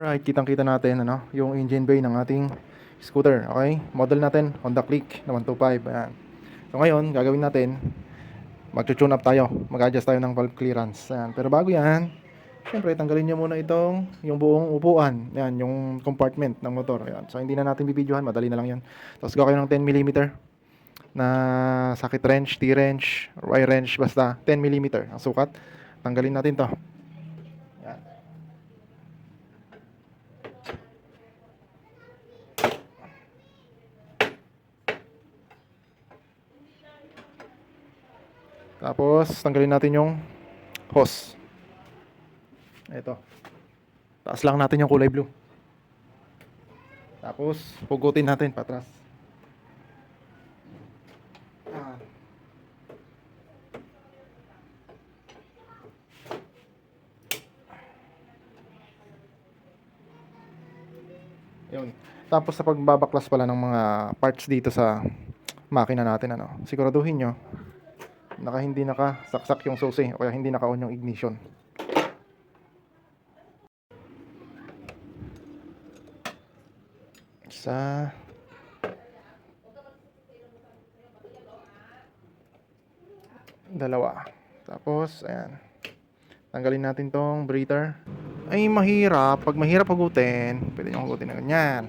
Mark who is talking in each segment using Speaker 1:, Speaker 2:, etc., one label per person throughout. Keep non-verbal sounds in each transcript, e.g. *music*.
Speaker 1: Right, kitang-kita natin ano, yung engine bay ng ating scooter, okay? Model natin, Honda Click na 125, ayan. So ngayon, gagawin natin, mag-tune up tayo, mag-adjust tayo ng valve clearance, ayan. Pero bago yan, syempre, tanggalin nyo muna itong, yung buong upuan, ayan, yung compartment ng motor, ayan. So hindi na natin bibidyohan, madali na lang yan. Tapos gawa kayo ng 10mm na sakit wrench, T-wrench, Y wrench, basta 10mm ang sukat. Tanggalin natin to. Ayan. Tapos, tanggalin natin yung hose. Ito. Taas lang natin yung kulay blue. Tapos, hugutin natin patras. Ah. Yun. Tapos sa pagbabaklas pala ng mga parts dito sa makina natin ano, siguraduhin nyo naka hindi nakasaksak yung susi o kaya hindi naka-on yung ignition. Isa. Dalawa. Tapos, ayan. Tanggalin natin tong breather. Ay, mahirap. Pag mahirap hugutin, pwede nyo hugutin na ganyan.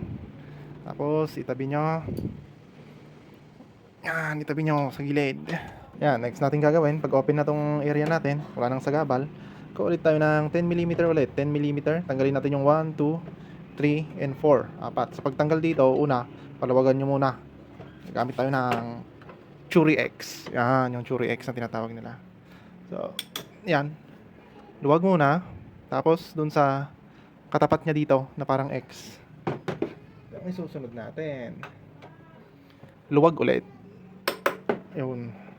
Speaker 1: Tapos, itabi nyo. Yan, itabi nyo sa gilid. Yan, next natin gagawin, pag open na tong area natin, wala nang sagabal, ko ulit tayo ng 10mm ulit. 10mm, tanggalin natin yung 1, 2, 3, and 4. Apat. Sa pagtanggal dito, una, palawagan nyo muna. Gamit tayo ng Churi X. Yan, yung Churi X na tinatawag nila. So, yan. Luwag muna. Tapos, dun sa katapat niya dito, na parang X. May susunod natin. Luwag ulit. Yun.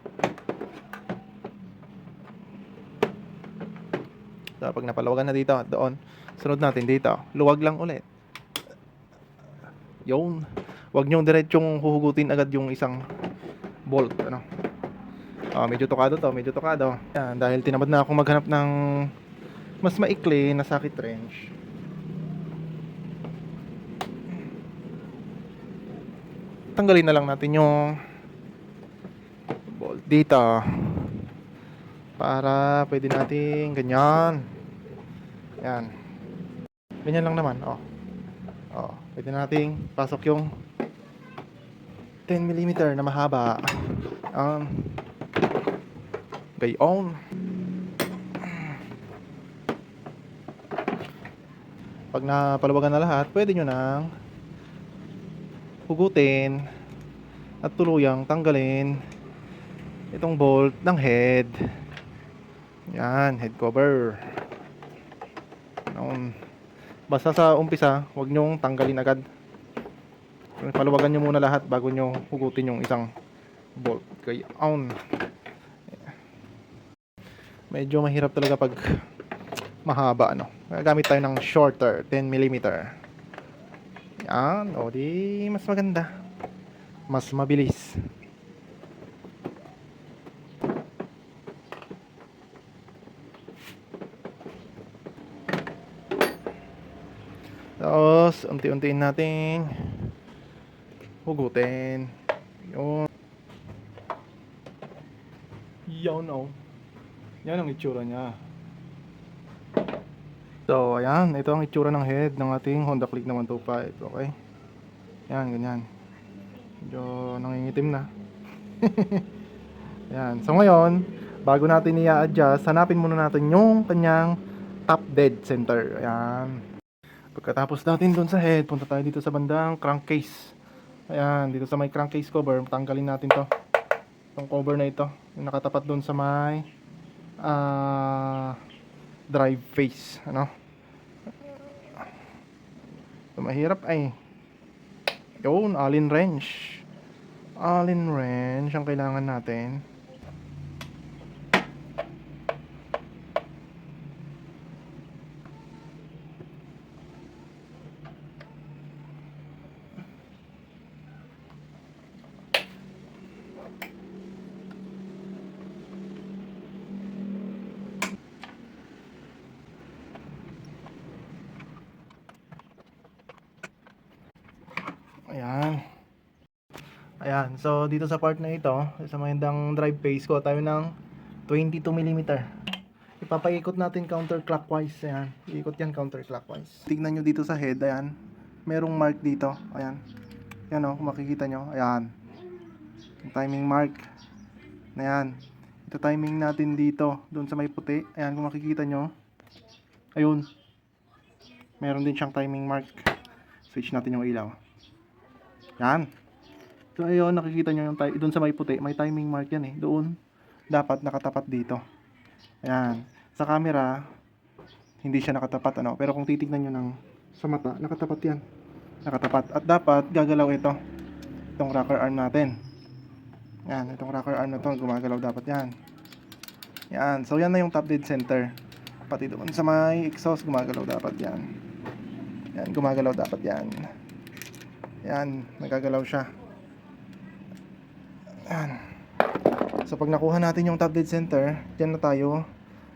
Speaker 1: So, pag napalawagan na dito at doon, sunod natin dito. Luwag lang ulit. Yun. Huwag nyo diretsong huhugutin agad yung isang bolt. Ano? Oh, medyo tokado to, medyo tokado. Yan, dahil tinamad na akong maghanap ng mas maikli na sakit wrench. Tanggalin na lang natin yung bolt dito para pwede nating ganyan yan. Ganyan lang naman oh. Oh pwede nating pasok yung 10mm na mahaba. Um gayon pag napalawagan na lahat pwede nyo nang hugutin at tuluyang tanggalin itong bolt ng head. Yan, head cover. Noon. Basta sa umpisa, huwag nyong tanggalin agad. Paluwagan nyo muna lahat bago nyo hugutin yung isang bolt. Kaya, on. Medyo mahirap talaga pag mahaba, ano. Kaya gamit tayo ng shorter, 10mm. Yan, o di mas maganda. Mas mabilis. Tapos, unti-untiin natin hugutin. Yun. Yan oh. Yan ang itsura niya. So, ayan. Ito ang itsura ng head ng ating Honda Click na 125. Okay? Yan, ganyan. Medyo nangingitim na. *laughs* Yan. So, ngayon, bago natin i-adjust, hanapin muna natin yung kanyang top dead center. Ayan. Pagkatapos natin doon sa head, punta tayo dito sa bandang crankcase. Ayan, dito sa may crankcase cover, tanggalin natin to. Itong cover na ito, yung nakatapat doon sa may ah, drive face, ano? Ito mahirap ay. Yun, Allen wrench. Allen wrench ang kailangan natin. Ayan. Ayan. So, dito sa part na ito, sa magandang drive pace ko, tayo ng 22mm. Ipapaikot natin counterclockwise. Ayan. Iikot yan counterclockwise. Tignan nyo dito sa head. Ayan. Merong mark dito. Ayan. Ayan o, kung makikita nyo. Ayan. Yung timing mark. Ayan. Ito timing natin dito. Doon sa may puti. Ayan, kung makikita nyo. Ayun. Meron din siyang timing mark. Switch natin yung ilaw. Yan. So ayun, nakikita nyo yung ti- doon sa may puti, may timing mark yan eh. Doon, dapat nakatapat dito. Ayan. Sa camera, hindi siya nakatapat ano. Pero kung titignan nyo ng sa mata, nakatapat yan. Nakatapat. At dapat gagalaw ito. Itong rocker arm natin. Yan, itong rocker arm na to, gumagalaw dapat yan. Yan. So yan na yung top dead center. Pati doon sa may exhaust, gumagalaw dapat yan. Yan, gumagalaw dapat yan. Yan, nagagalaw siya. Yan. So pag nakuha natin yung top dead center, dyan na tayo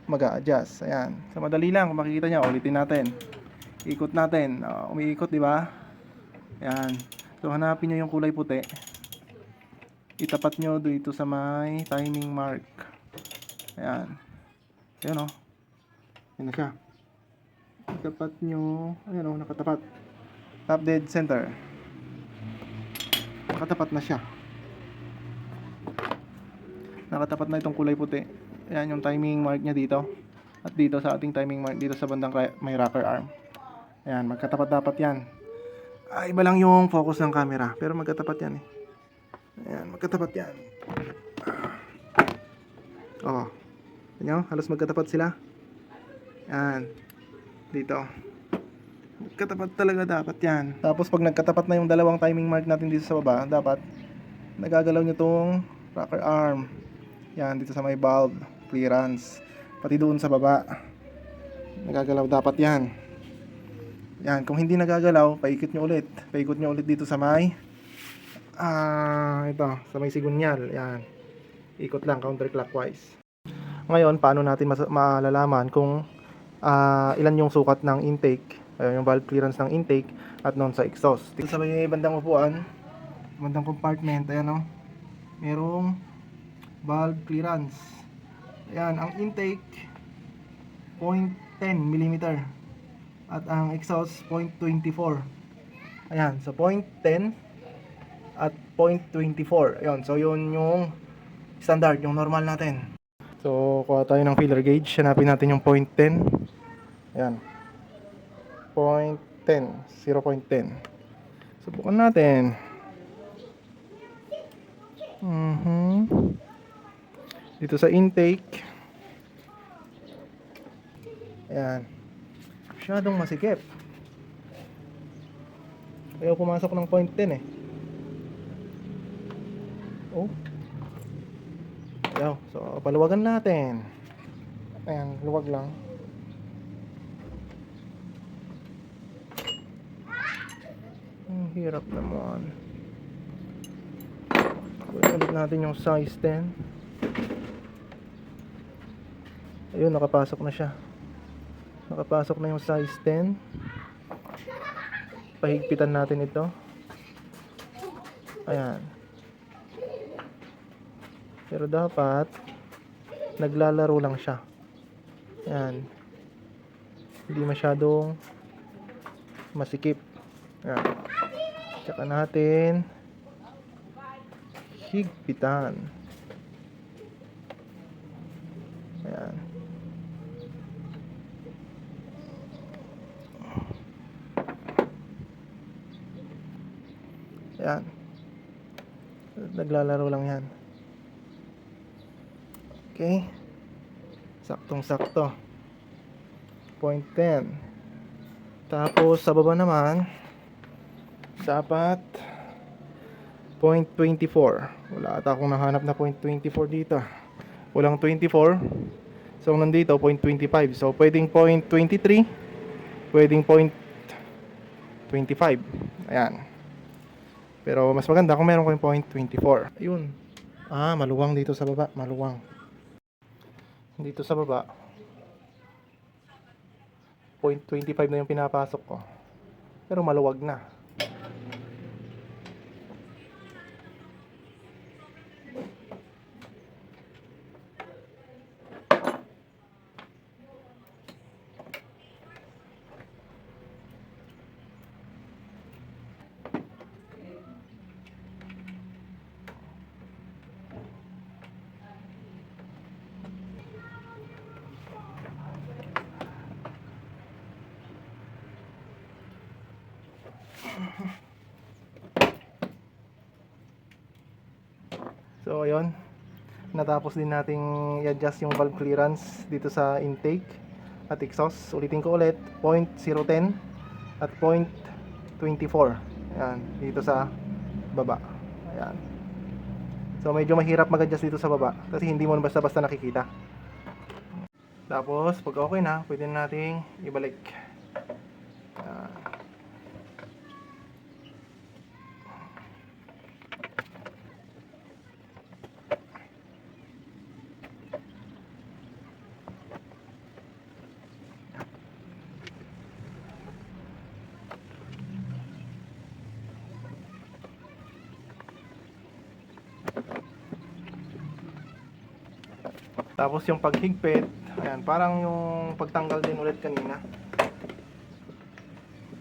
Speaker 1: mag adjust Ayan. So madali lang, kung makikita nyo, ulitin natin. Ikot natin. Uh, umiikot, di ba? Ayan. So hanapin nyo yung kulay puti. Itapat nyo dito sa may timing mark. Ayan. Ayan o. Ayan na siya. Itapat nyo. Ayan o, nakatapat. Top dead center. Nakatapat na siya. Nakatapat na itong kulay puti. Ayan yung timing mark niya dito. At dito sa ating timing mark dito sa bandang may rocker arm. Ayan, magkatapat dapat yan. Ah, iba lang yung focus ng camera. Pero magkatapat yan eh. Ayan, magkatapat yan. Oh. Ayan, halos magkatapat sila. Ayan. Dito. Magkatapat talaga dapat yan. Tapos pag nagkatapat na yung dalawang timing mark natin dito sa baba, dapat nagagalaw nyo tong rocker arm. Yan, dito sa may valve, clearance. Pati doon sa baba. Nagagalaw dapat yan. Yan, kung hindi nagagalaw, paikot nyo ulit. Paikot nyo ulit dito sa may ah, ito, sa may sigunyal. Yan. Ikot lang counterclockwise. Ngayon, paano natin malalaman kung ah, ilan yung sukat ng intake, ayun, yung valve clearance ng intake at noon sa exhaust. Dito sa may bandang upuan, bandang compartment, ayan o, merong valve clearance. Ayan, ang intake 0.10 mm at ang exhaust 0.24. Ayan, so 0.10 at 0.24. Ayun, so yun yung standard, yung normal natin. So, kuha tayo ng filler gauge. Hanapin natin yung 0.10. Ayan. 0.10. 0.10. Subukan natin. Mhm. Dito sa intake. Ayan. Masyadong masikip. Ayaw pumasok ng 0.10 eh. Oh. Ayaw. So, paluwagan natin. Ayan, luwag lang. Ang hirap naman. Kunin natin yung size 10. Ayun, nakapasok na siya. Nakapasok na yung size 10. Pahigpitan natin ito. Ayan. Pero dapat naglalaro lang siya. Ayan. Hindi masyadong masikip. Ayan. Tsaka natin higpitan. Ayan. Ayan. Naglalaro lang yan. Okay. Saktong sakto. Point 10. Tapos sa baba naman dapat point 24. Wala ata akong nahanap na point 24 dito. Walang 24. So nandito point 25. So pwedeng point 23. Pwedeng point 25. Ayan. Pero mas maganda kung meron kayong point 24. Ayun. Ah, maluwang dito sa baba. Maluwang. Dito sa baba. Point 25 na yung pinapasok ko. Pero maluwag na. So, ayun. Natapos din nating i-adjust yung valve clearance dito sa intake at exhaust. Ulitin ko ulit, 0.010 at 0.24. Ayan, dito sa baba. Ayan. So, medyo mahirap mag-adjust dito sa baba kasi hindi mo basta-basta nakikita. Tapos, pag okay na, pwede na nating ibalik. Tapos yung paghigpit, ayan, parang yung pagtanggal din ulit kanina.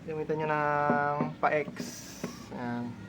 Speaker 1: Gamitan nyo ng pa-X. Ayan.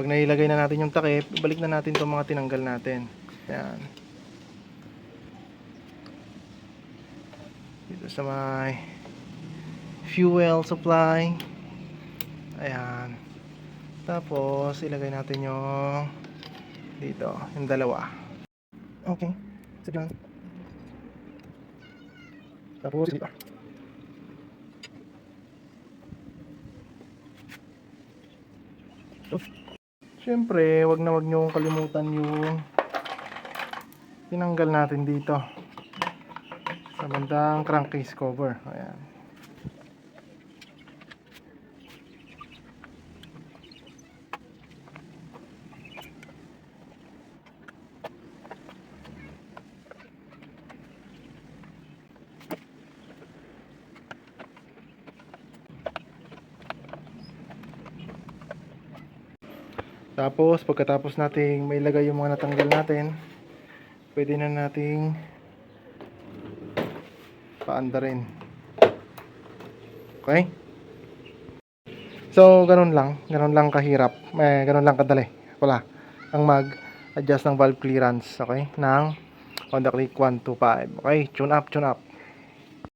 Speaker 1: Pag nailagay na natin yung takip, balik na natin itong mga tinanggal natin. Ayan. Dito sa may fuel supply. Ayan. Tapos, ilagay natin yung dito, yung dalawa. Okay. Sige lang. Tapos, dito. Siyempre, wag na wag nyo kalimutan yung tinanggal natin dito sa bandang crankcase cover. Ayan. Tapos, pagkatapos nating mailagay yung mga natanggal natin, pwede na nating paanda rin. Okay? So, ganun lang. Ganun lang kahirap. Eh, ganun lang kadali. Wala. Ang mag-adjust ng valve clearance. Okay? Ng Honda Click 125. Okay? Tune up, tune up.